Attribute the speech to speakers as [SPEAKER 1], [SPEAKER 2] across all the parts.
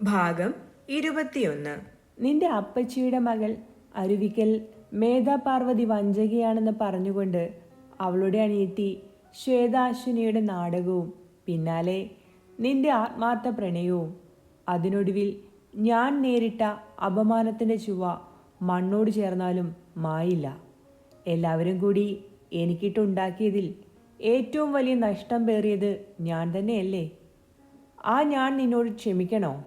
[SPEAKER 1] ഭാഗം ഇരുപത്തിയൊന്ന്. നിന്റെ അപ്പച്ചിയുടെ മകൾ അരുവിക്കൽ മേധാ പാർവതി വഞ്ചകയാണെന്ന് പറഞ്ഞുകൊണ്ട് അവളുടെ അനിയത്തി ശ്വേതാശ്വിനിയുടെ നാടകവും പിന്നാലെ നിന്റെ ആത്മാർത്ഥ പ്രണയവും. അതിനൊടുവിൽ ഞാൻ നേരിട്ട അപമാനത്തിന്റെ ചുവ മണ്ണോട് ചേർന്നാലും മായില്ല. എല്ലാവരും കൂടി എനിക്കിട്ടുണ്ടാക്കിയതിൽ ഏറ്റവും വലിയ നഷ്ടം പേറിയത് ഞാൻ തന്നെയല്ലേ? ആ ഞാൻ നിന്നോട് ക്ഷമിക്കണോ?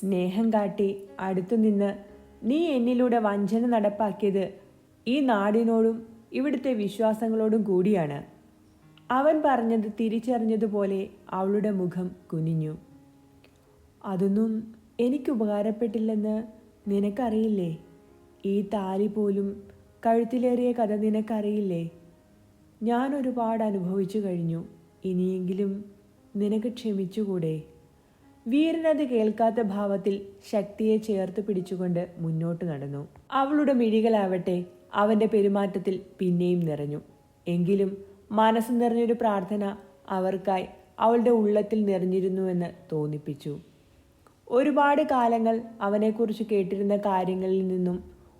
[SPEAKER 1] സ്നേഹം കാട്ടി അടുത്തു നിന്ന് നീ എന്നിലൂടെ വഞ്ചന നടപ്പാക്കിയത് ഈ നാടിനോടും ഇവിടുത്തെ വിശ്വാസങ്ങളോടും കൂടിയാണ്. അവൻ പറഞ്ഞത് തിരിച്ചറിഞ്ഞതുപോലെ അവളുടെ മുഖം കുനിഞ്ഞു. അതൊന്നും എനിക്ക് ഉപകാരപ്പെട്ടില്ലെന്ന് നിനക്കറിയില്ലേ? ഈ താലി പോലും കഴുത്തിലേറിയ കഥ നിനക്കറിയില്ലേ? ഞാൻ ഒരുപാട് അനുഭവിച്ചു കഴിഞ്ഞു. ഇനിയെങ്കിലും നിനക്ക് ക്ഷമിച്ചുകൂടെ? വീരനത് കേൾക്കാത്ത ഭാവത്തിൽ ശക്തിയെ ചേർത്ത് പിടിച്ചുകൊണ്ട് മുന്നോട്ട് നടന്നു. അവളുടെ മിഴികളാവട്ടെ അവന്റെ പെരുമാറ്റത്തിൽ പിന്നെയും നിറഞ്ഞു. എങ്കിലും മനസ്സ് നിറഞ്ഞൊരു പ്രാർത്ഥന അവർക്കായി അവളുടെ ഉള്ളത്തിൽ നിറഞ്ഞിരുന്നുവെന്ന് തോന്നിപ്പിച്ചു. ഒരുപാട് കാലങ്ങൾ അവനെക്കുറിച്ച് കേട്ടിരുന്ന കാര്യങ്ങളിൽ നിന്നും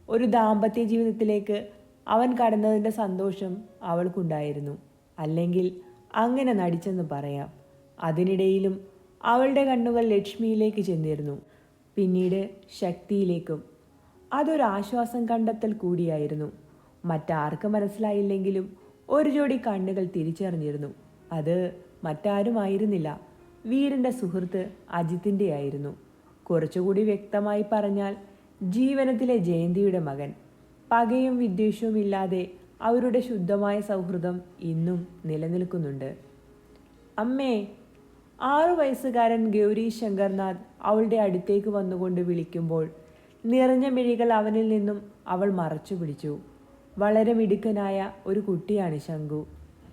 [SPEAKER 1] ഒരു ദാമ്പത്യ ജീവിതത്തിലേക്ക് അവൻ കടന്നതിന്റെ സന്തോഷം അവൾക്കുണ്ടായിരുന്നു. അല്ലെങ്കിൽ അങ്ങനെ നടിച്ചെന്ന് പറയാം. അതിനിടയിലും അവളുടെ കണ്ണുകൾ ലക്ഷ്മിയിലേക്ക് ചെന്നിരുന്നു. പിന്നീട് ശക്തിയിലേക്കും. അതൊരു ആശ്വാസം കണ്ടെത്തൽ കൂടിയായിരുന്നു. മറ്റാർക്ക് മനസ്സിലായില്ലെങ്കിലും ഒരു ജോഡി കണ്ണുകൾ തിരിച്ചറിഞ്ഞിരുന്നു. അത് മറ്റാരുമായിരുന്നില്ല. വീരന്റെ സുഹൃത്ത് അജിത്തിന്റെ ആയിരുന്നു. കുറച്ചുകൂടി വ്യക്തമായി പറഞ്ഞാൽ ജീവനത്തിലെ ജയന്തിയുടെ മകൻ. പകയും വിദ്വേഷവും ഇല്ലാതെ അവരുടെ ശുദ്ധമായ സൗഹൃദം ഇന്നും നിലനിൽക്കുന്നുണ്ട്. അമ്മേ ആറു വയസ്സുകാരൻ ഗൗരി ശങ്കർനാഥ് അവളുടെ അടുത്തേക്ക് വന്നുകൊണ്ട് വിളിക്കുമ്പോൾ നിറഞ്ഞ മിഴികൾ അവനിൽ നിന്നും അവൾ മറച്ചു പിടിച്ചു. വളരെ മിടുക്കനായ ഒരു കുട്ടിയാണ് ശങ്കു.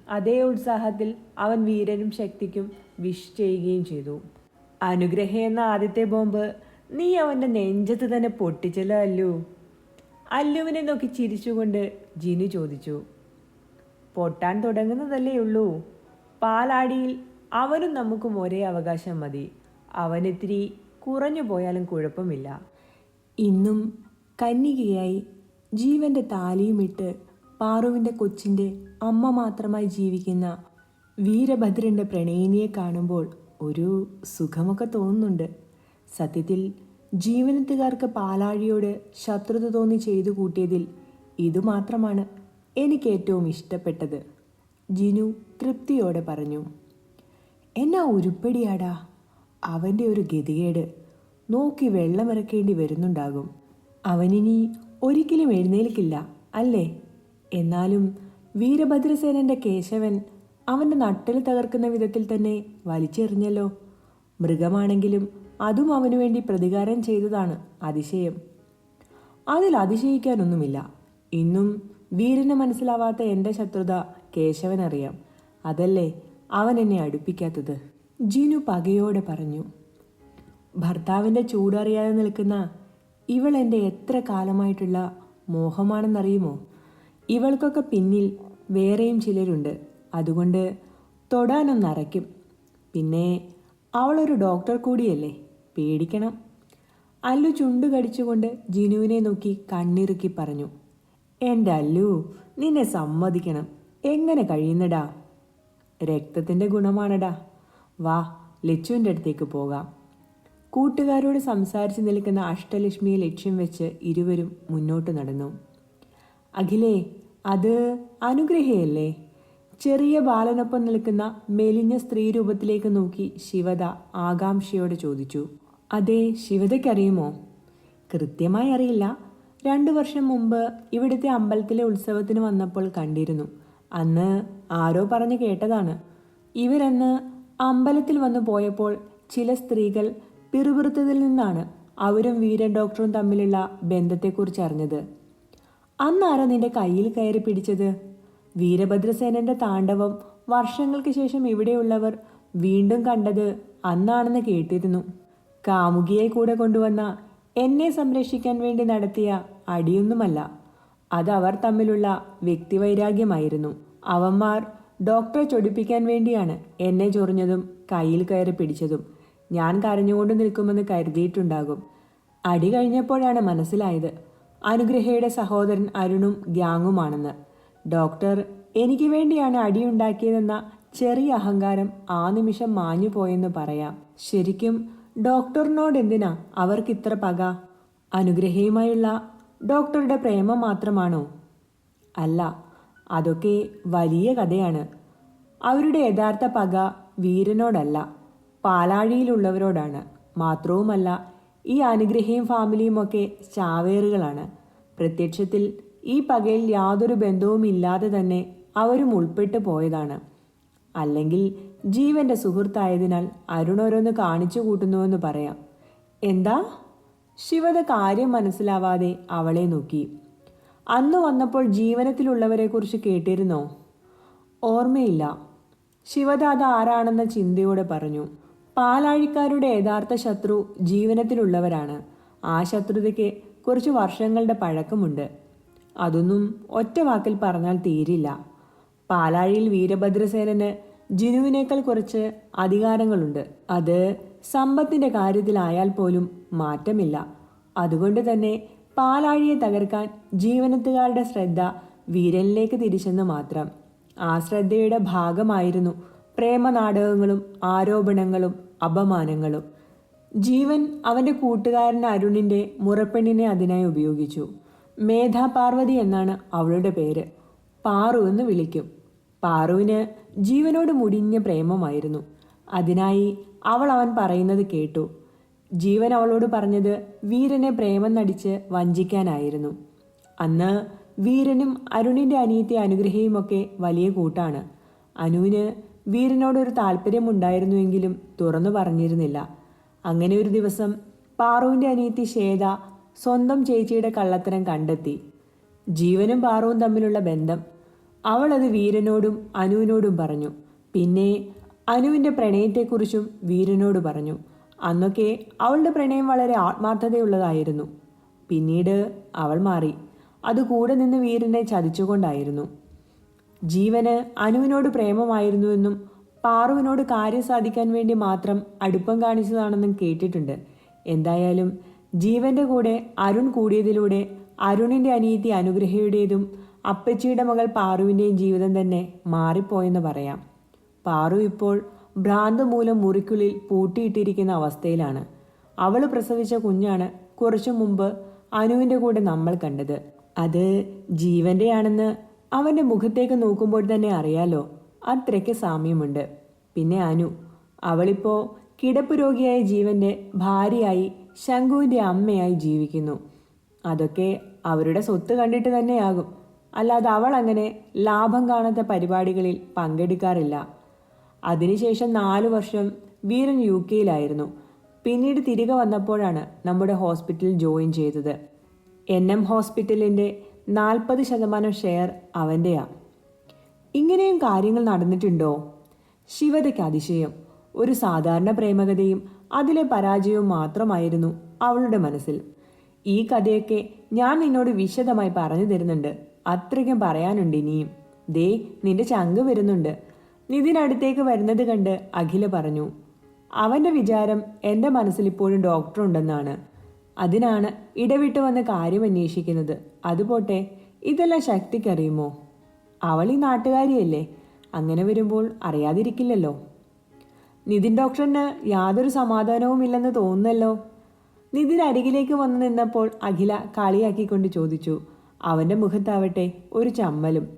[SPEAKER 1] അതേ ഉത്സാഹത്തിൽ അവൻ വീരനും ശക്തിക്കും വിഷ് ചെയ്യുകയും ചെയ്തു. അനുഗ്രഹ എന്ന ആദ്യത്തെ ബോംബ് നീ അവന്റെ നെഞ്ചത്ത് തന്നെ പൊട്ടിച്ചല്ലോ അല്ലു. അല്ലുവിനെ നോക്കി ചിരിച്ചുകൊണ്ട് ജിനു ചോദിച്ചു പൊട്ടാൻ തുടങ്ങുന്നതല്ലേ ഉള്ളൂ. പാലാടിയിൽ അവനും നമുക്കും ഒരേ അവകാശം മതി. അവനിത്തിരി കുറഞ്ഞു പോയാലും കുഴപ്പമില്ല. ഇന്നും കന്നികയായി ജീവന്റെ താലിയുമിട്ട് പാറുവിന്റെ കൊച്ചിന്റെ അമ്മ മാത്രമായി ജീവിക്കുന്ന വീരഭദ്രന്റെ പ്രണയിനിയെ കാണുമ്പോൾ ഒരു സുഖമൊക്കെ തോന്നുന്നുണ്ട്. സത്യത്തിൽ ജീവനത്തുകാർക്ക് പാലാഴിയോട് ശത്രുത തോന്നി ചെയ്തു കൂട്ടിയതിൽ ഇതുമാത്രമാണ് എനിക്ക് ഏറ്റവും ഇഷ്ടപ്പെട്ടത്. ജിനു തൃപ്തിയോടെ പറഞ്ഞു എന്നാ ഉരുപ്പടിയാടാ. അവന്റെ ഒരു ഗതികേട്. നോക്കി വെള്ളമിറക്കേണ്ടി വരുന്നുണ്ടാകും. അവനിനി ഒരിക്കലും എഴുന്നേൽക്കില്ല അല്ലേ? എന്നാലും വീരഭദ്രസേനന്റെ കേശവൻ അവന്റെ നട്ടൽ തകർക്കുന്ന വിധത്തിൽ തന്നെ വലിച്ചെറിഞ്ഞല്ലോ. മൃഗമാണെങ്കിലും അതും അവനു വേണ്ടി പ്രതികാരം ചെയ്തതാണ് അതിശയം. അതിൽ അതിശയിക്കാനൊന്നുമില്ല. ഇന്നും വീരന് മനസ്സിലാവാത്ത എന്റെ ശത്രുത കേശവനറിയാം. അതല്ലേ അവൻ എന്നെ അടുപ്പിക്കാത്തത്? ജിനു പകയോടെ പറഞ്ഞു. ഭർത്താവിന്റെ ചൂടറിയാതെ നിൽക്കുന്ന ഇവൾ എന്റെ എത്ര കാലമായിട്ടുള്ള മോഹമാണെന്നറിയുമോ? ഇവൾക്കൊക്കെ പിന്നിൽ വേറെയും ചിലരുണ്ട്. അതുകൊണ്ട് തൊടാനൊന്നറയ്ക്കും. പിന്നെ അവളൊരു ഡോക്ടർ കൂടിയല്ലേ? പേടിക്കണം. അല്ലു ചുണ്ടു കടിച്ചുകൊണ്ട് ജിനുവിനെ നോക്കി കണ്ണിറുക്കി പറഞ്ഞു എന്റെ അല്ലു നിന്നെ സമ്മതിക്കണം. എങ്ങനെ കഴിയുന്നടാ? രക്തത്തിന്റെ ഗുണമാണടാ. വാ ലച്ചുവിന്റെ അടുത്തേക്ക് പോകാം. കൂട്ടുകാരോട് സംസാരിച്ച് നിൽക്കുന്ന അഷ്ടലക്ഷ്മിയെ ലക്ഷ്യം വെച്ച് ഇരുവരും മുന്നോട്ട് നടന്നു. അഖിലേ അത് അനുഗ്രഹയല്ലേ? ചെറിയ ബാലനൊപ്പം നിൽക്കുന്ന മെലിഞ്ഞ സ്ത്രീ രൂപത്തിലേക്ക് നോക്കി ശിവദ ആകാംക്ഷയോടെ ചോദിച്ചു അതെ ശിവതയ്ക്കറിയുമോ? കൃത്യമായി അറിയില്ല. രണ്ടു വർഷം മുമ്പ് ഇവിടുത്തെ അമ്പലത്തിലെ ഉത്സവത്തിന് വന്നപ്പോൾ കണ്ടിരുന്നു. അന്ന് ആരോ പറഞ്ഞു കേട്ടതാണ്. ഇവരന്ന് അമ്പലത്തിൽ വന്നു പോയപ്പോൾ ചില സ്ത്രീകൾ പിറുപിറുത്തതിൽ നിന്നാണ് അവരും വീരൻ ഡോക്ടറും തമ്മിലുള്ള ബന്ധത്തെക്കുറിച്ച് അറിഞ്ഞത്. അന്നാരാ നിന്റെ കയ്യിൽ കയറി പിടിച്ചത്? വീരഭദ്രസേനന്റെ താണ്ഡവം വർഷങ്ങൾക്ക് ശേഷം ഇവിടെയുള്ളവർ വീണ്ടും കണ്ടത് അന്നാണെന്ന് കേട്ടിരുന്നു. കാമുകിയെ കൂടെ കൊണ്ടുവന്ന എന്നെ സംരക്ഷിക്കാൻ വേണ്ടി നടത്തിയ അടിയൊന്നുമല്ല. അത് അവർ തമ്മിലുള്ള വ്യക്തിവൈരാഗ്യമായിരുന്നു. അവന്മാർ ഡോക്ടറെ ചൊടിപ്പിക്കാൻ വേണ്ടിയാണ് എന്നെ ചൊറിഞ്ഞതും കയ്യിൽ കയറി പിടിച്ചതും. ഞാൻ കരഞ്ഞുകൊണ്ട് നിൽക്കുമെന്ന് കരുതിയിട്ടുണ്ടാകും. അടി കഴിഞ്ഞപ്പോഴാണ് മനസ്സിലായത് അനുഗ്രഹയുടെ സഹോദരൻ അരുണും ഗ്യാങ്ങുമാണെന്ന്. ഡോക്ടർ എനിക്ക് വേണ്ടിയാണ് അടിയുണ്ടാക്കിയതെന്ന ചെറിയ അഹങ്കാരം ആ നിമിഷം മാഞ്ഞു പോയെന്ന് പറയാം. ശരിക്കും ഡോക്ടറിനോട് എന്തിനാ അവർക്ക് ഇത്ര പക? അനുഗ്രഹീയമായുള്ള ഡോക്ടറുടെ പ്രേമം മാത്രമാണോ? അല്ല അതൊക്കെ വലിയ കഥയാണ്. അവരുടെ യഥാർത്ഥ പക വീരനോടല്ല പാലാഴിയിലുള്ളവരോടാണ്. മാത്രവുമല്ല ഈ അനുഗ്രഹീം ഫാമിലിയുമൊക്കെ ചാവേറുകളാണ്. പ്രത്യക്ഷത്തിൽ ഈ പകയിൽ യാതൊരു ബന്ധവുമില്ലാതെ തന്നെ അവരും ഉൾപ്പെട്ടു പോയതാണ്. അല്ലെങ്കിൽ ജീവന്റെ സുഹൃത്തായതിനാൽ അരുൺ ഓരോന്ന് കാണിച്ചു കൂട്ടുന്നുവെന്ന് പറയാം. എന്താ? ശിവത കാര്യം മനസ്സിലാവാതെ അവളെ നോക്കി. അന്ന് വന്നപ്പോൾ ജീവനത്തിലുള്ളവരെക്കുറിച്ച് കേട്ടിരുന്നോ? ഓർമ്മയില്ല. ശിവത അത് ആരാണെന്ന ചിന്തയോടെ പറഞ്ഞു. പാലാഴിക്കാരുടെ യഥാർത്ഥ ശത്രു ജീവനത്തിലുള്ളവരാണ്. ആ ശത്രുതയ്ക്ക് കുറച്ച് വർഷങ്ങളുടെ പഴക്കമുണ്ട്. അതൊന്നും ഒറ്റ വാക്കിൽ പറഞ്ഞാൽ തീരില്ല. പാലാഴിയിൽ വീരഭദ്രസേനന് ജിനുവിനേക്കാൾ കുറച്ച് അധികാരങ്ങളുണ്ട്. അത് സമ്പത്തിന്റെ കാര്യത്തിലായാൽ പോലും മാറ്റമില്ല. അതുകൊണ്ട് തന്നെ പാലാഴിയെ തകർക്കാൻ ജീവനത്തുകാരുടെ ശ്രദ്ധ വീരനിലേക്ക് തിരിച്ചെന്ന് മാത്രം. ആ ശ്രദ്ധയുടെ ഭാഗമായിരുന്നു പ്രേമനാടകങ്ങളും ആരോപണങ്ങളും അപമാനങ്ങളും. ജീവൻ അവന്റെ കൂട്ടുകാരൻ അരുണിന്റെ മുറപ്പെണ്ണിനെ അതിനായി ഉപയോഗിച്ചു. മേധാ പാർവതി എന്നാണ് അവളുടെ പേര്. പാറു എന്ന് വിളിക്കും. പാറുവിന് ജീവനോട് മുടിഞ്ഞ പ്രേമമായിരുന്നു. അതിനായി അവൾ അവൻ പറയുന്നത് കേട്ടു. ജീവൻ അവളോട് പറഞ്ഞത് വീരനെ പ്രേമം നടിച്ച് വഞ്ചിക്കാനായിരുന്നു. അന്ന് വീരനും അരുണിന്റെ അനിയത്തെ അനുഗ്രഹയുമൊക്കെ വലിയ കൂട്ടാണ്. അനുവിന് വീരനോടൊരു താല്പര്യമുണ്ടായിരുന്നുവെങ്കിലും തുറന്നു പറഞ്ഞിരുന്നില്ല. അങ്ങനെ ഒരു ദിവസം പാറുവിന്റെ അനിയത്തി ശ്വേത സ്വന്തം ചേച്ചിയുടെ കള്ളത്തരം കണ്ടെത്തി. ജീവനും പാറുവും തമ്മിലുള്ള ബന്ധം അവൾ അത് വീരനോടും അനുവിനോടും പറഞ്ഞു. പിന്നെ അനുവിന്റെ പ്രണയത്തെക്കുറിച്ചും വീരനോട് പറഞ്ഞു. അന്നൊക്കെ അവളുടെ പ്രണയം വളരെ ആത്മാർത്ഥതയുള്ളതായിരുന്നു. പിന്നീട് അവൾ മാറി. അത് കൂടെ നിന്ന് വീരനെ ചതിച്ചുകൊണ്ടായിരുന്നു. ജീവന് അനുവിനോട് പ്രേമമായിരുന്നുവെന്നും പാറുവിനോട് കാര്യം സാധിക്കാൻ വേണ്ടി മാത്രം അടുപ്പം കാണിച്ചതാണെന്നും കേട്ടിട്ടുണ്ട്. എന്തായാലും ജീവന്റെ കൂടെ അരുൺ കൂടിയതിലൂടെ അരുണിന്റെ അനിയത്തി അനുഗ്രഹയുടേതും അപ്പച്ചിയുടെ മകൾ പാറുവിന്റെയും ജീവിതം തന്നെ മാറിപ്പോയെന്ന് പറയാം. പാറു ഇപ്പോൾ ഭ്രാന്ത് മൂലം മുറിക്കുള്ളിൽ പൂട്ടിയിട്ടിരിക്കുന്ന അവസ്ഥയിലാണ്. അവൾ പ്രസവിച്ച കുഞ്ഞാണ് കുറച്ചു മുമ്പ് അനുവിന്റെ കൂടെ നമ്മൾ കണ്ടത്. അത് ജീവന്റെയാണെന്ന് അവന്റെ മുഖത്തേക്ക് നോക്കുമ്പോൾ തന്നെ അറിയാലോ അത്രയ്ക്ക് സാമ്യമുണ്ട്. പിന്നെ അനു അവളിപ്പോൾ കിടപ്പ് രോഗിയായ ജീവന്റെ ഭാര്യയായി ശംഖുവിന്റെ അമ്മയായി ജീവിക്കുന്നു. അതൊക്കെ അവരുടെ സ്വത്ത് കണ്ടിട്ട് തന്നെയാകും. അല്ലാതെ അവൾ അങ്ങനെ ലാഭം കാണാത്ത പരിപാടികളിൽ പങ്കെടുക്കാറില്ല. അതിനുശേഷം നാലു വർഷം വീരൻ യു കെയിലായിരുന്നു. പിന്നീട് തിരികെ വന്നപ്പോഴാണ് നമ്മുടെ ഹോസ്പിറ്റലിൽ ജോയിൻ ചെയ്തത്. എൻ എം ഹോസ്പിറ്റലിന്റെ നാൽപ്പത് ശതമാനം ഷെയർ അവന്റെയാണ് ഇങ്ങനെയും കാര്യങ്ങൾ നടന്നിട്ടുണ്ടോ? ശിവതയ്ക്ക് അതിശയം. ഒരു സാധാരണ പ്രേമകഥയും അതിലെ പരാജയവും മാത്രമായിരുന്നു അവളുടെ മനസ്സിൽ. ഈ കഥയൊക്കെ ഞാൻ നിന്നോട് വിശദമായി പറഞ്ഞു തരുന്നുണ്ട്. അത്രയ്ക്കും പറയാനുണ്ട് ഇനിയും ദേ നിന്റെ ചങ്ക് വരുന്നുണ്ട്. നിതിനടുത്തേക്ക് വരുന്നത് കണ്ട് അഖില പറഞ്ഞു അവന്റെ വിചാരം എന്റെ മനസ്സിൽ ഇപ്പോഴും ഡോക്ടർ ഉണ്ടെന്നാണ്. അതിനാണ് ഇടവിട്ട് വന്ന് കാര്യം അന്വേഷിക്കുന്നത്. അതുപോട്ടെ ഇതെല്ലാം ശക്തിക്കറിയുമോ? അവൾ ഈ നാട്ടുകാരിയല്ലേ? അങ്ങനെ വരുമ്പോൾ അറിയാതിരിക്കില്ലല്ലോ. നിതിൻ ഡോക്ടറിന് യാതൊരു സമാധാനവും ഇല്ലെന്ന് തോന്നുന്നല്ലോ? നിതിൻ അരികിലേക്ക് വന്നു നിന്നപ്പോൾ അഖില കളിയാക്കിക്കൊണ്ട് ചോദിച്ചു അവന്റെ മുഖത്താവട്ടെ ഒരു ചമ്മലും.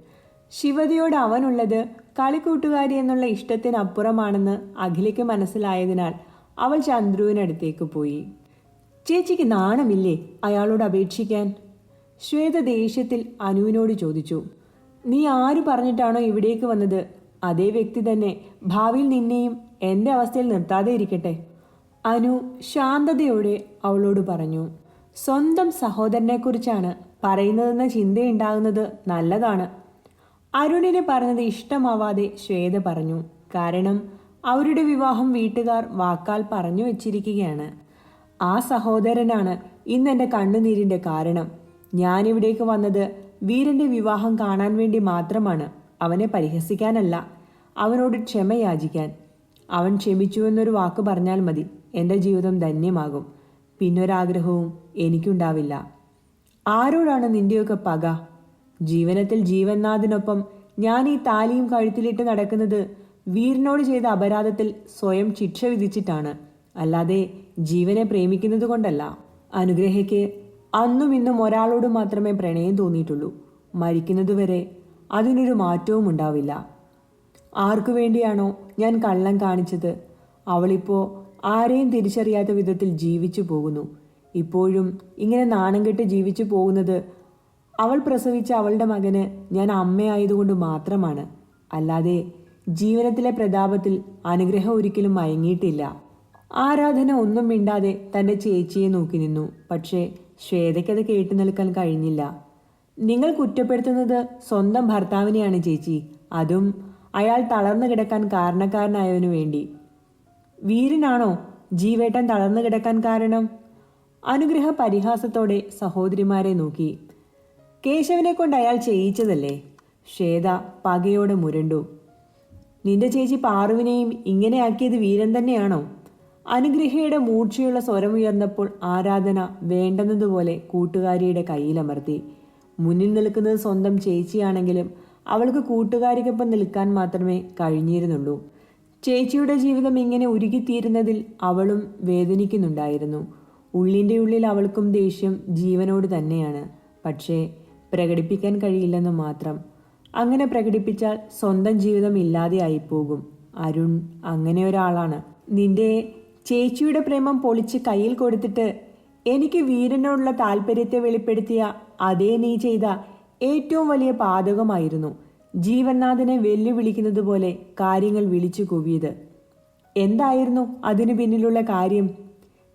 [SPEAKER 1] ശിവതയോട് അവനുള്ളത് കളിക്കൂട്ടുകാരി എന്നുള്ള ഇഷ്ടത്തിനപ്പുറമാണെന്ന് അഖിലയ്ക്ക് മനസ്സിലായതിനാൽ അവൾ ചന്ദ്രുവിനടുത്തേക്ക് പോയി. ചേച്ചിക്ക് നാണമില്ലേ അയാളോട് അപേക്ഷിക്കാൻ? ശ്വേത ദേഷ്യത്തിൽ അനുവിനോട് ചോദിച്ചു. നീ ആര് പറഞ്ഞിട്ടാണോ ഇവിടേക്ക് വന്നത്? അതേ വ്യക്തി തന്നെ ഭാവിയിൽ നിന്നെയും എന്റെ അവസ്ഥയിൽ നിർത്താതെ ഇരിക്കട്ടെ. അനു ശാന്തതയോടെ അവളോട് പറഞ്ഞു. സ്വന്തം സഹോദരനെക്കുറിച്ചാണ് പറയുന്നതെന്ന ചിന്തയുണ്ടാകുന്നത് നല്ലതാണ്. അരുണിനെ പറഞ്ഞത് ഇഷ്ടമാവാതെ ശ്വേത പറഞ്ഞു. കാരണം അവരുടെ വിവാഹം വീട്ടുകാർ വാക്കാൽ പറഞ്ഞു വെച്ചിരിക്കുകയാണ്. ആ സഹോദരനാണ് ഇന്ന് എന്റെ കണ്ണുനീരിന്റെ കാരണം. ഞാനിവിടേക്ക് വന്നത് വീരന്റെ വിവാഹം കാണാൻ വേണ്ടി മാത്രമാണ്. അവനെ പരിഹസിക്കാനല്ല അവനോട് ക്ഷമയാചിക്കാൻ. അവൻ ക്ഷമിച്ചു എന്നൊരു വാക്ക് പറഞ്ഞാൽ മതി. എന്റെ ജീവിതം ധന്യമാകും. പിന്നൊരാഗ്രഹവും എനിക്കുണ്ടാവില്ല. ആരോടാണ് നിന്റെയൊക്കെ പക? ജീവനത്തിൽ ജീവനാഥിനൊപ്പം ഞാൻ ഈ താലിയും കഴുത്തിലിട്ട് നടക്കുന്നത് വീരനോട് ചെയ്ത അപരാധത്തിൽ സ്വയം ശിക്ഷ വിധിച്ചിട്ടാണ്. അല്ലാതെ ജീവനെ പ്രേമിക്കുന്നത് കൊണ്ടല്ല. അനുഗ്രഹയ്ക്ക് അന്നും ഇന്നും ഒരാളോട് മാത്രമേ പ്രണയം തോന്നിയിട്ടുള്ളൂ. മരിക്കുന്നതുവരെ അതിനൊരു മാറ്റവും ഉണ്ടാവില്ല. ആർക്കു വേണ്ടിയാണോ ഞാൻ കള്ളം കാണിച്ചത്? അവളിപ്പോ ആരെയും തിരിച്ചറിയാത്ത വിധത്തിൽ ജീവിച്ചു പോകുന്നു. ഇപ്പോഴും ഇങ്ങനെ നാണം കെട്ട് ജീവിച്ചു പോകുന്നത് അവൾ പ്രസവിച്ച അവളുടെ മകന് ഞാൻ അമ്മയായതുകൊണ്ട് മാത്രമാണ്. അല്ലാതെ ജീവനത്തിലെ പ്രതാപത്തിൽ അനുഗ്രഹം ഒരിക്കലും മയങ്ങിയിട്ടില്ല. ആരാധന ഒന്നും മിണ്ടാതെ തന്റെ ചേച്ചിയെ നോക്കി നിന്നു. പക്ഷേ ശ്വേതയ്ക്കത് കേട്ടു നിൽക്കാൻ കഴിഞ്ഞില്ല. നിങ്ങൾ കുറ്റപ്പെടുത്തുന്നത് സ്വന്തം ഭർത്താവിനെയാണ് ചേച്ചി. അതും അയാൾ തളർന്നു കിടക്കാൻ കാരണക്കാരനായവനു വേണ്ടി. വീരനാണോ ജീവേട്ടൻ തളർന്നു കിടക്കാൻ കാരണം? അനുഗ്രഹ പരിഹാസത്തോടെ സഹോദരിമാരെ നോക്കി. കേശവനെ കൊണ്ട് അയാൾ ചെയ്യിച്ചതല്ലേ? ശ്വേത പകയോടെ മുരണ്ടു. നിന്റെ ചേച്ചി പാറുവിനെയും ഇങ്ങനെ ആക്കിയത് വീരൻ തന്നെയാണോ? അനുഗ്രഹയുടെ മൂർച്ചയുള്ള സ്വരമുയർന്നപ്പോൾ ആരാധന വേണ്ടെന്നതുപോലെ കൂട്ടുകാരിയുടെ കയ്യിലമർത്തി. മുന്നിൽ നിൽക്കുന്നത് സ്വന്തം ചേച്ചിയാണെങ്കിലും അവൾക്ക് കൂട്ടുകാരിക്കൊപ്പം നിൽക്കാൻ മാത്രമേ കഴിഞ്ഞിരുന്നുള്ളൂ. ചേച്ചിയുടെ ജീവിതം ഇങ്ങനെ ഉരുകിത്തീരുന്നതിൽ അവളും വേദനിക്കുന്നുണ്ടായിരുന്നു. ഉള്ളിന്റെ ഉള്ളിൽ അവൾക്കും ദേഷ്യം ജീവനോട് തന്നെയാണ്. പക്ഷേ പ്രകടിപ്പിക്കാൻ കഴിയില്ലെന്ന് മാത്രം. അങ്ങനെ പ്രകടിപ്പിച്ചാൽ സ്വന്തം ജീവിതം ഇല്ലാതെയായി പോകും അരുൺ അങ്ങനെ ഒരാളാണ്. നിന്റെ ചേച്ചിയുടെ പ്രേമം പൊളിച്ച് കയ്യിൽ കൊടുത്തിട്ട് എനിക്ക് വീരനോടുള്ള താല്പര്യത്തെ വെളിപ്പെടുത്തിയ അതേ നീ ചെയ്ത ഏറ്റവും വലിയ പാതകമായിരുന്നു ജീവനാഥനെ വെല്ലുവിളിക്കുന്നത് പോലെ കാര്യങ്ങൾ വിളിച്ചു കൂവിയത്. എന്തായിരുന്നു അതിനു പിന്നിലുള്ള കാര്യം?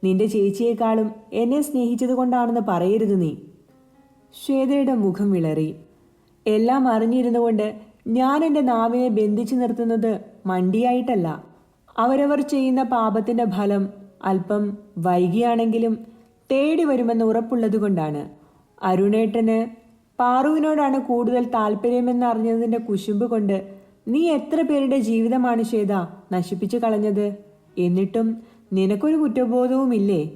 [SPEAKER 1] നിന്റെ ചേച്ചിയേക്കാളും എന്നെ സ്നേഹിച്ചത് കൊണ്ടാണെന്ന് പറയരുത് നീ. ശ്വേതയുടെ മുഖം വിളറി. എല്ലാം അറിഞ്ഞിരുന്നുകൊണ്ട് ഞാൻ എന്റെ നാവിനെ ബന്ധിച്ചു നിർത്തുന്നത് മണ്ടിയായിട്ടല്ല. അവരവർ ചെയ്യുന്ന പാപത്തിന്റെ ഫലം അല്പം വൈകിയാണെങ്കിലും തേടി വരുമെന്ന് ഉറപ്പുള്ളതുകൊണ്ടാണ്. അരുണേട്ടന് പാറുവിനോടാണ് കൂടുതൽ താല്പര്യമെന്ന് അറിഞ്ഞതിന്റെ കുശുമ്പ് കൊണ്ട് നീ എത്ര പേരുടെ ജീവിതമാണ് ശ്വേത നശിപ്പിച്ചു കളഞ്ഞത്? എന്നിട്ടും നിനക്കൊരു കുറ്റബോധവുമില്ലേ?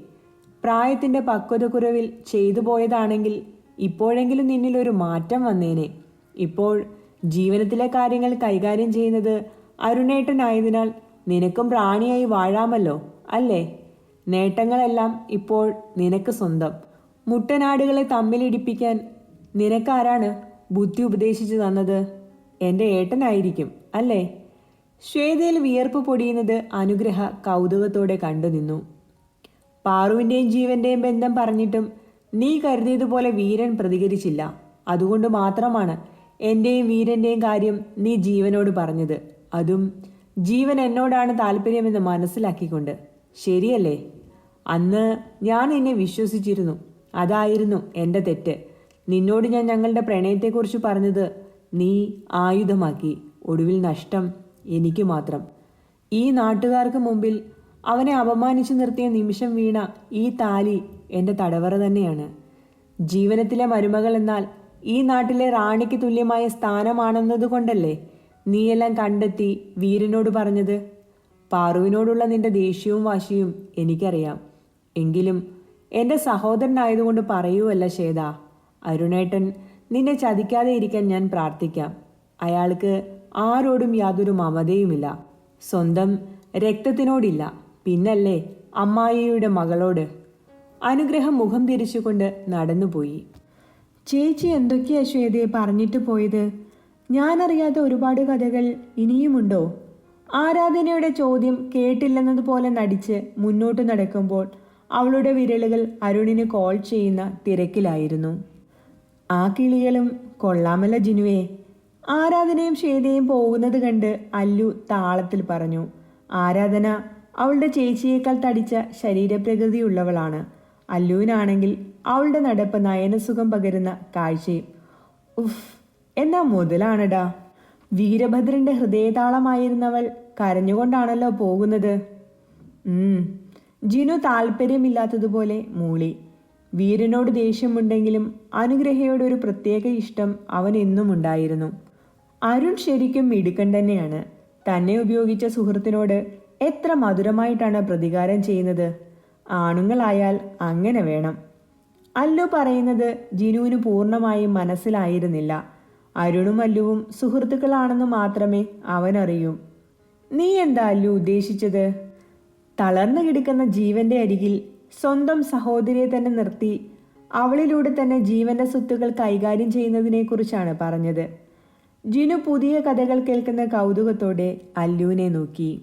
[SPEAKER 1] പ്രായത്തിന്റെ പക്വതക്കുറവിൽ ചെയ്തു പോയതാണെങ്കിൽ ഇപ്പോഴെങ്കിലും നിന്നിൽ ഒരു മാറ്റം വന്നേനെ. ഇപ്പോൾ ജീവനത്തിലെ കാര്യങ്ങൾ കൈകാര്യം ചെയ്യുന്നത് അരുണേട്ടനായതിനാൽ നിനക്കും പ്രാണിയായി വാഴാമല്ലോ അല്ലേ? നേട്ടങ്ങളെല്ലാം ഇപ്പോൾ നിനക്ക് സ്വന്തം. മുട്ടനാടുകളെ തമ്മിലിടിപ്പിക്കാൻ നിനക്കാരാണ് ബുദ്ധി ഉപദേശിച്ചു തന്നത്? എന്റെ ഏട്ടനായിരിക്കും അല്ലേ? ശ്വേതയിൽ വിയർപ്പ് പൊടിയുന്നത് അനുഗ്രഹ കൗതുകത്തോടെ കണ്ടു നിന്നു. പാറുവിന്റെയും ജീവന്റെയും ബന്ധം പറഞ്ഞിട്ടും നീ കരുതിയതുപോലെ വീരൻ പ്രതികരിച്ചില്ല. അതുകൊണ്ട് മാത്രമാണ് എന്റെയും വീരന്റെയും കാര്യം നീ ജീവനോട് പറഞ്ഞത്. അതും ജീവൻ എന്നോടാണ് താല്പര്യമെന്ന് മനസ്സിലാക്കിക്കൊണ്ട്. ശരിയല്ലേ? അന്ന് ഞാൻ നിന്നെ വിശ്വസിച്ചിരുന്നു. അതായിരുന്നു എന്റെ തെറ്റ്. നിന്നോട് ഞാൻ ഞങ്ങളുടെ പ്രണയത്തെക്കുറിച്ച് പറഞ്ഞത് നീ ആയുധമാക്കി. ഒടുവിൽ നഷ്ടം എനിക്ക് മാത്രം. ഈ നാട്ടുകാർക്ക് മുമ്പിൽ അവനെ അപമാനിച്ചു നിർത്തിയ നിമിഷം വീണ ഈ താലി എന്റെ തടവറ തന്നെയാണ്. ജീവനത്തിലെ മരുമകൾ എന്നാൽ ഈ നാട്ടിലെ റാണിക്ക് തുല്യമായ സ്ഥാനമാണെന്നതുകൊണ്ടല്ലേ നീയെല്ലാം കണ്ടെത്തി വീരനോട് പറഞ്ഞത്? പാറുവിനോടുള്ള നിന്റെ ദേഷ്യവും വാശിയും എനിക്കറിയാം. എങ്കിലും എന്റെ സഹോദരനായതുകൊണ്ട് പറയുവല്ല ശ്വേത. അരുണേട്ടൻ നിന്നെ ചതിക്കാതെ ഇരിക്കാൻ ഞാൻ പ്രാർത്ഥിക്കാം. അയാൾക്ക് ആരോടും യാതൊരു മമതയുമില്ല. സ്വന്തം രക്തത്തിനോടില്ല. പിന്നല്ലേ അമ്മായിയുടെ മകളോട്. അനുഗ്രഹം മുഖം തിരിച്ചുകൊണ്ട് നടന്നുപോയി. ചേച്ചി എന്തൊക്കെയാ ശ്വേതയെ പറഞ്ഞിട്ട് പോയത്? ഞാനറിയാത്ത ഒരുപാട് കഥകൾ ഇനിയുമുണ്ടോ? ആരാധനയുടെ ചോദ്യം കേട്ടില്ലെന്നതുപോലെ നടിച്ച് മുന്നോട്ട് നടക്കുമ്പോൾ അവളുടെ വിരലുകൾ അരുണിന് കോൾ ചെയ്യുന്ന തിരക്കിലായിരുന്നു. ആ കിളികളും കൊള്ളാമല്ല ജിനുവേ. ആരാധനയും ശ്വേതയും പോകുന്നത് കണ്ട് അല്ലു താളത്തിൽ പറഞ്ഞു ആരാധന അവളുടെ ചേച്ചിയേക്കാൾ തടിച്ച ശരീരപ്രകൃതിയുള്ളവളാണ്. അല്ലുവിനാണെങ്കിൽ അവളുടെ നടപ്പ് നയനസുഖം പകരുന്ന കാഴ്ചയും. ഉഫ് എന്നാ മുതലാണടാ. വീരഭദ്രന്റെ ഹൃദയതാളമായിരുന്നവൾ കരഞ്ഞുകൊണ്ടാണല്ലോ പോകുന്നത്. ജിനു താല്പര്യമില്ലാത്തതുപോലെ മൂളി. വീരനോട് ദേഷ്യമുണ്ടെങ്കിലും അനുഗ്രഹയോട് ഒരു പ്രത്യേക ഇഷ്ടം അവൻ എന്നും ഉണ്ടായിരുന്നു അരുൺ ശരിക്കും മിടുക്കൻ തന്നെയാണ്. തന്നെ ഉപയോഗിച്ച സുഹൃത്തിനോട് എത്ര മധുരമായിട്ടാണ് പ്രതികാരം ചെയ്യുന്നത്? ആണുങ്ങളായാൽ അങ്ങനെ വേണം. അല്ലു പറയുന്നത് ജിനുവിന് പൂർണമായും മനസ്സിലായിരുന്നില്ല. അരുണും അല്ലുവും സുഹൃത്തുക്കളാണെന്ന് മാത്രമേ അവനറിയൂ. നീ എന്താ അല്ലു ഉദ്ദേശിച്ചത്? തളർന്നു കിടക്കുന്ന ജീവന്റെ അരികിൽ സ്വന്തം സഹോദരിയെ തന്നെ നിർത്തി അവളിലൂടെ തന്നെ ജീവന്റെ സ്വത്തുക്കൾ കൈകാര്യം ചെയ്യുന്നതിനെക്കുറിച്ചാണ് പറഞ്ഞത്. ജിനു പുതിയ കഥകൾ കേൾക്കുന്ന കൗതുകത്തോടെ അല്ലുവിനെ നോക്കി.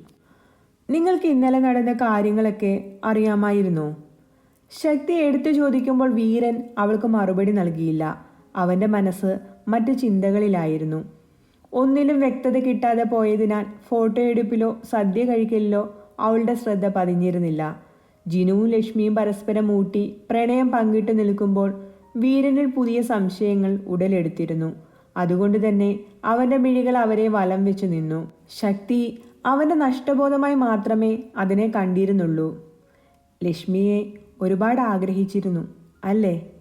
[SPEAKER 1] നിങ്ങൾക്ക് ഇന്നലെ നടന്ന കാര്യങ്ങളൊക്കെ അറിയാമായിരുന്നു. ശക്തി എടുത്തു ചോദിക്കുമ്പോൾ വീരൻ അവൾക്ക് മറുപടി നൽകിയില്ല. അവന്റെ മനസ്സ് മറ്റു ചിന്തകളിലായിരുന്നു. ഒന്നിലും വ്യക്തത കിട്ടാതെ പോയതിനാൽ ഫോട്ടോ എടുപ്പിലോ സദ്യ കഴിക്കലിലോ അവളുടെ ശ്രദ്ധ പതിഞ്ഞിരുന്നില്ല. ജിനുവും ലക്ഷ്മിയും പരസ്പരം ഊട്ടി പ്രണയം പങ്കിട്ട് നിൽക്കുമ്പോൾ വീരനിൽ പുതിയ സംശയങ്ങൾ ഉടലെടുത്തിരുന്നു. അതുകൊണ്ട് തന്നെ അവന്റെ മിഴികൾ അവരെ വലം വെച്ചു നിന്നു. ശക്തി അവന്റെ നഷ്ടബോധമായി മാത്രമേ അതിനെ കണ്ടിരുന്നുള്ളൂ. ലക്ഷ്മിയെ ഒരുപാട് ആഗ്രഹിച്ചിരുന്നു അല്ലേ?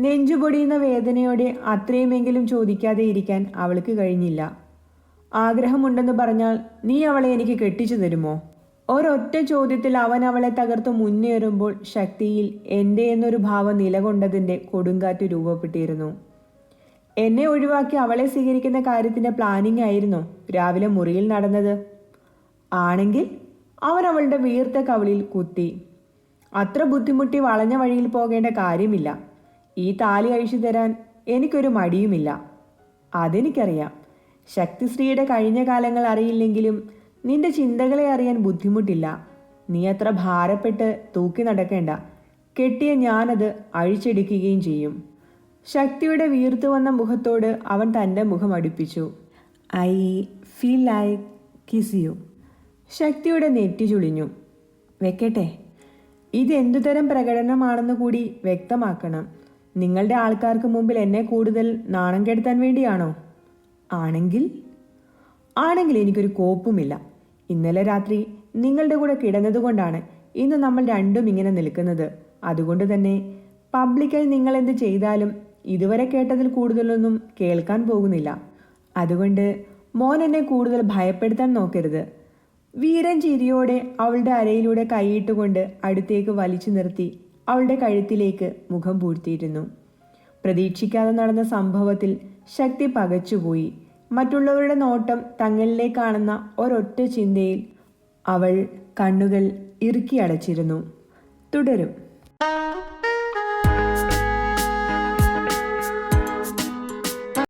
[SPEAKER 1] നെഞ്ചുപൊടിയുന്ന വേദനയോടെ അത്രയുമെങ്കിലും ചോദിക്കാതെ ഇരിക്കാൻ അവൾക്ക് കഴിഞ്ഞില്ല. ആഗ്രഹമുണ്ടെന്ന് പറഞ്ഞാൽ നീ അവളെ എനിക്ക് കെട്ടിച്ചു തരുമോ? ഒരൊറ്റ ചോദ്യത്തിൽ അവൻ അവളെ തകർത്ത് മുന്നേറുമ്പോൾ ശക്തിയിൽ എന്റെ എന്നൊരു ഭാവം നിലകൊണ്ടതിന്റെ കൊടുങ്കാറ്റ് രൂപപ്പെട്ടിരുന്നു. എന്നെ ഒഴിവാക്കി അവളെ സ്വീകരിക്കുന്ന കാര്യത്തിന്റെ പ്ലാനിംഗ് ആയിരുന്നു രാവിലെ മുറിയിൽ നടന്നത്. ആണെങ്കിൽ അവൻ അവളുടെ വീർത്ത കവിളിൽ കുത്തി. അത്ര ബുദ്ധിമുട്ടി വളഞ്ഞ വഴിയിൽ പോകേണ്ട കാര്യമില്ല. ഈ താലി അഴിച്ചു തരാൻ എനിക്കൊരു മടിയുമില്ല. അതെനിക്കറിയാം. ശക്തിശ്രീയുടെ കഴിഞ്ഞ കാലങ്ങൾ അറിയില്ലെങ്കിലും നിന്റെ ചിന്തകളെ അറിയാൻ ബുദ്ധിമുട്ടില്ല. നീ അത്ര ഭാരപ്പെട്ട് തൂക്കി നടക്കേണ്ട. കെട്ടിയ ഞാനത് അഴിച്ചെടുക്കുകയും ചെയ്യും. ശക്തിയുടെ വീർത്തു വന്ന മുഖത്തോട് അവൻ തന്റെ മുഖം അടുപ്പിച്ചു. I feel like kiss you. ശക്തിയുടെ നെറ്റി ചുളിഞ്ഞു. വെക്കട്ടെ. ഇത് എന്തുതരം പ്രകടനമാണെന്ന് കൂടി വ്യക്തമാക്കണം. നിങ്ങളുടെ ആൾക്കാർക്ക് മുമ്പിൽ എന്നെ കൂടുതൽ നാണം കെടുത്താൻ വേണ്ടിയാണോ? ആണെങ്കിൽ? ആണെങ്കിൽ എനിക്കൊരു കോപ്പുമില്ല. ഇന്നലെ രാത്രി നിങ്ങളുടെ കൂടെ കിടന്നതുകൊണ്ടാണ് ഇന്ന് നമ്മൾ രണ്ടും ഇങ്ങനെ നിൽക്കുന്നത്. അതുകൊണ്ട് തന്നെ പബ്ലിക്കായി നിങ്ങൾ എന്ത് ചെയ്താലും ഇതുവരെ കേട്ടതിൽ കൂടുതലൊന്നും കേൾക്കാൻ പോകുന്നില്ല. അതുകൊണ്ട് മോൻ എന്നെ കൂടുതൽ ഭയപ്പെടുത്താൻ നോക്കരുത്. വീരൻ ചിരിയോടെ അവളുടെ അരയിലൂടെ കൈയിട്ടുകൊണ്ട് അടുത്തേക്ക് വലിച്ചു നിർത്തി അവളുടെ കഴുത്തിലേക്ക് മുഖം പൂഴ്ത്തിയിരുന്നു. പ്രതീക്ഷിക്കാതെ നടന്ന സംഭവത്തിൽ ശക്തി പകച്ചുപോയി. മറ്റുള്ളവരുടെ നോട്ടം തങ്ങളിലേക്കാണെന്ന ഒരൊറ്റ ചിന്തയിൽ അവൾ കണ്ണുകൾ ഇറുക്കി അടച്ചിരുന്നു. തുടരും.